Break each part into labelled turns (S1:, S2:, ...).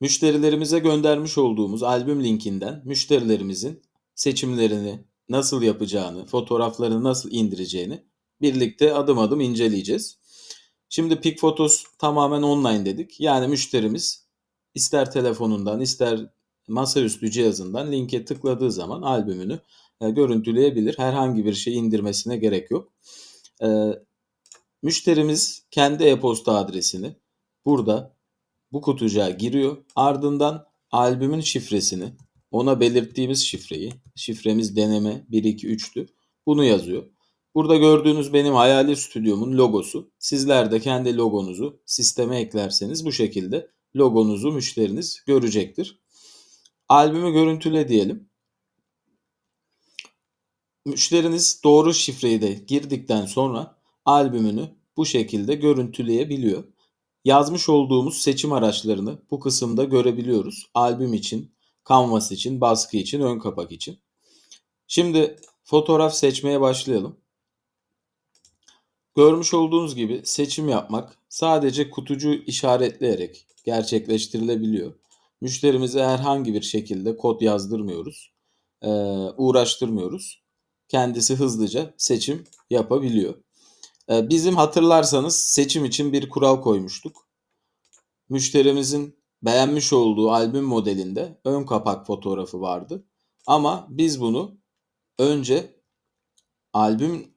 S1: Müşterilerimize göndermiş olduğumuz albüm linkinden müşterilerimizin seçimlerini nasıl yapacağını, fotoğraflarını nasıl indireceğini birlikte adım adım inceleyeceğiz. Şimdi PicPhotos tamamen online dedik. Yani müşterimiz ister telefonundan ister masaüstü cihazından linke tıkladığı zaman albümünü e, görüntüleyebilir. Herhangi bir şey indirmesine gerek yok. E, müşterimiz kendi e-posta adresini burada bu kutucuğa giriyor. Ardından albümün şifresini, ona belirttiğimiz şifreyi, şifremiz deneme 123'tü. Bunu yazıyor. Burada gördüğünüz benim hayali stüdyomun logosu. Sizler de kendi logonuzu sisteme eklerseniz bu şekilde logonuzu müşteriniz görecektir. Albümü görüntüle diyelim. Müşteriniz doğru şifreyi de girdikten sonra albümünü bu şekilde görüntüleyebiliyor. Yazmış olduğumuz seçim araçlarını bu kısımda görebiliyoruz. Albüm için, kanvas için, baskı için, ön kapak için. Şimdi fotoğraf seçmeye başlayalım. Görmüş olduğunuz gibi seçim yapmak sadece kutucu işaretleyerek gerçekleştirilebiliyor. Müşterimize herhangi bir şekilde kod yazdırmıyoruz, uğraştırmıyoruz. Kendisi hızlıca seçim yapabiliyor. Bizim hatırlarsanız seçim için bir kural koymuştuk. Müşterimizin beğenmiş olduğu albüm modelinde ön kapak fotoğrafı vardı. Ama biz bunu önce albüm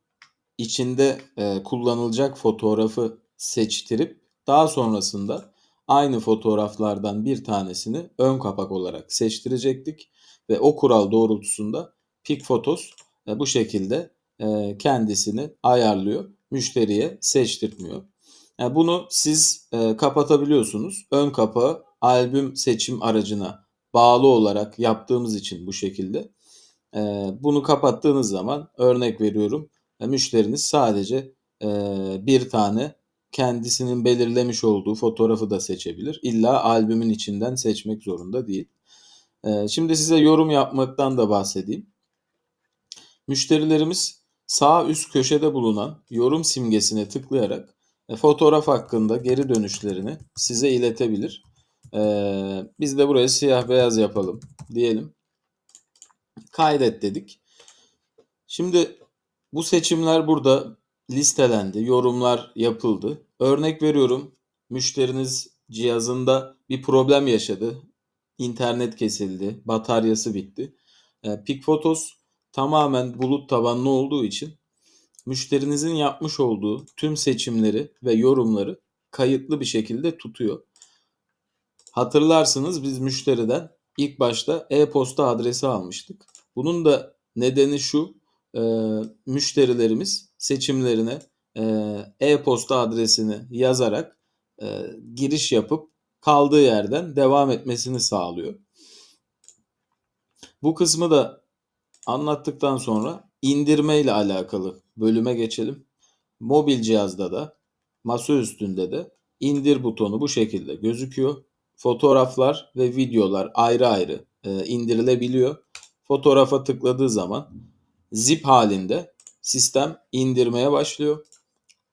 S1: içinde e, kullanılacak fotoğrafı seçtirip daha sonrasında aynı fotoğraflardan bir tanesini ön kapak olarak seçtirecektik ve o kural doğrultusunda PicPhotos e, bu şekilde e, kendisini ayarlıyor, müşteriye seçtirtmiyor. Yani bunu siz e, kapatabiliyorsunuz. Ön kapağı albüm seçim aracına bağlı olarak yaptığımız için bu şekilde. E, bunu kapattığınız zaman örnek veriyorum e, müşteriniz sadece e, bir tane kendisinin belirlemiş olduğu fotoğrafı da seçebilir. İlla albümün içinden seçmek zorunda değil. E, şimdi size yorum yapmaktan da bahsedeyim. Müşterilerimiz sağ üst köşede bulunan yorum simgesine tıklayarak e, fotoğraf hakkında geri dönüşlerini size iletebilir. E, biz de buraya siyah beyaz yapalım diyelim. Kaydet dedik. Şimdi bu seçimler burada listelendi, yorumlar yapıldı. Örnek veriyorum, müşteriniz cihazında bir problem yaşadı. İnternet kesildi, bataryası bitti. E, PicPhotos tamamen bulut tabanlı olduğu için müşterinizin yapmış olduğu tüm seçimleri ve yorumları kayıtlı bir şekilde tutuyor. Hatırlarsınız biz müşteriden ilk başta e-posta adresi almıştık. Bunun da nedeni şu, e, müşterilerimiz seçimlerine e-posta adresini yazarak e, giriş yapıp kaldığı yerden devam etmesini sağlıyor. Bu kısmı da anlattıktan sonra indirme ile alakalı bölüme geçelim. Mobil cihazda da masa üstünde de indir butonu bu şekilde gözüküyor. Fotoğraflar ve videolar ayrı ayrı e, indirilebiliyor. Fotoğrafa tıkladığı zaman zip halinde sistem indirmeye başlıyor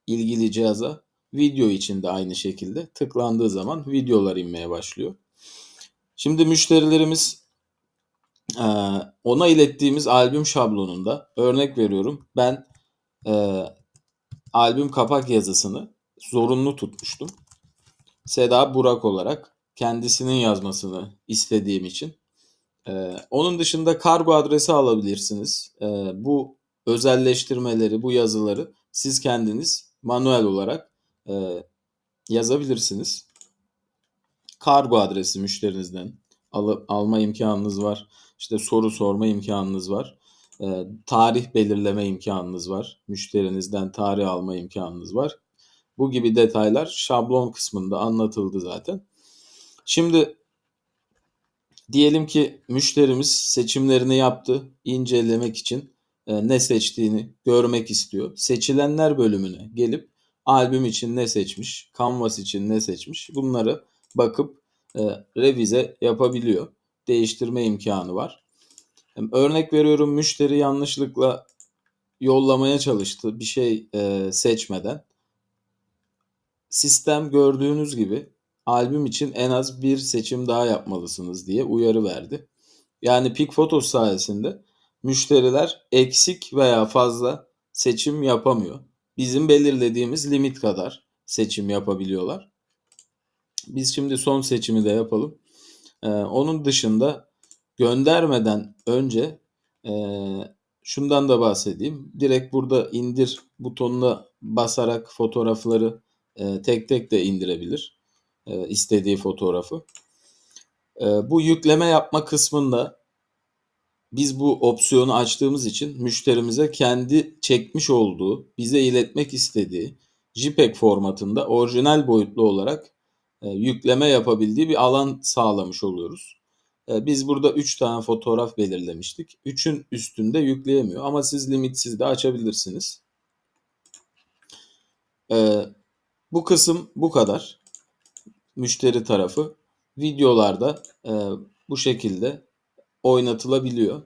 S1: ilgili cihaza. Video için de aynı şekilde tıklandığı zaman videolar inmeye başlıyor. Şimdi müşterilerimiz ona ilettiğimiz albüm şablonunda örnek veriyorum ben e, albüm kapak yazısını zorunlu tutmuştum. Seda Burak olarak kendisinin yazmasını istediğim için. Ee, onun dışında kargo adresi alabilirsiniz. Ee, bu özelleştirmeleri, bu yazıları siz kendiniz manuel olarak e, yazabilirsiniz. Kargo adresi müşterinizden al- alma imkanınız var. İşte soru sorma imkanınız var. E, tarih belirleme imkanınız var. Müşterinizden tarih alma imkanınız var. Bu gibi detaylar şablon kısmında anlatıldı zaten. Şimdi diyelim ki müşterimiz seçimlerini yaptı. incelemek için e, ne seçtiğini görmek istiyor. Seçilenler bölümüne gelip albüm için ne seçmiş, canvas için ne seçmiş bunları bakıp e, revize yapabiliyor. Değiştirme imkanı var. Örnek veriyorum müşteri yanlışlıkla yollamaya çalıştı bir şey e, seçmeden. Sistem gördüğünüz gibi albüm için en az bir seçim daha yapmalısınız diye uyarı verdi. Yani Peak Photos sayesinde müşteriler eksik veya fazla seçim yapamıyor. Bizim belirlediğimiz limit kadar seçim yapabiliyorlar. Biz şimdi son seçimi de yapalım. Ee, onun dışında göndermeden önce e, şundan da bahsedeyim. Direkt burada indir butonuna basarak fotoğrafları e, tek tek de indirebilir. E, istediği fotoğrafı. E, bu yükleme yapma kısmında biz bu opsiyonu açtığımız için müşterimize kendi çekmiş olduğu, bize iletmek istediği JPEG formatında orijinal boyutlu olarak yükleme yapabildiği bir alan sağlamış oluyoruz. E, biz burada 3 tane fotoğraf belirlemiştik. 3'ün üstünde yükleyemiyor ama siz limitsiz de açabilirsiniz. E, bu kısım bu kadar. Müşteri tarafı. Videolarda e, bu şekilde oynatılabiliyor.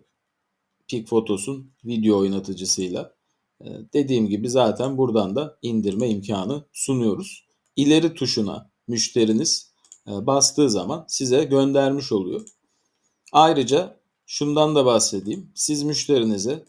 S1: Peak Photos'un video oynatıcısıyla. E, dediğim gibi zaten buradan da indirme imkanı sunuyoruz. İleri tuşuna müşteriniz e, bastığı zaman size göndermiş oluyor. Ayrıca şundan da bahsedeyim. Siz müşterinize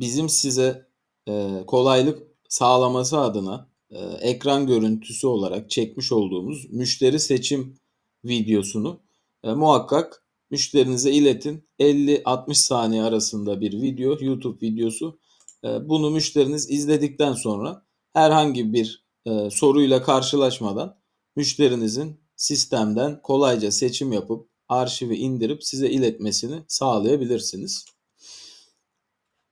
S1: bizim size e, kolaylık sağlaması adına e, ekran görüntüsü olarak çekmiş olduğumuz müşteri seçim videosunu muhakkak müşterinize iletin. 50-60 saniye arasında bir video, YouTube videosu. Bunu müşteriniz izledikten sonra herhangi bir e, soruyla karşılaşmadan müşterinizin sistemden kolayca seçim yapıp arşivi indirip size iletmesini sağlayabilirsiniz.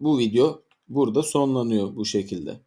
S1: Bu video burada sonlanıyor bu şekilde.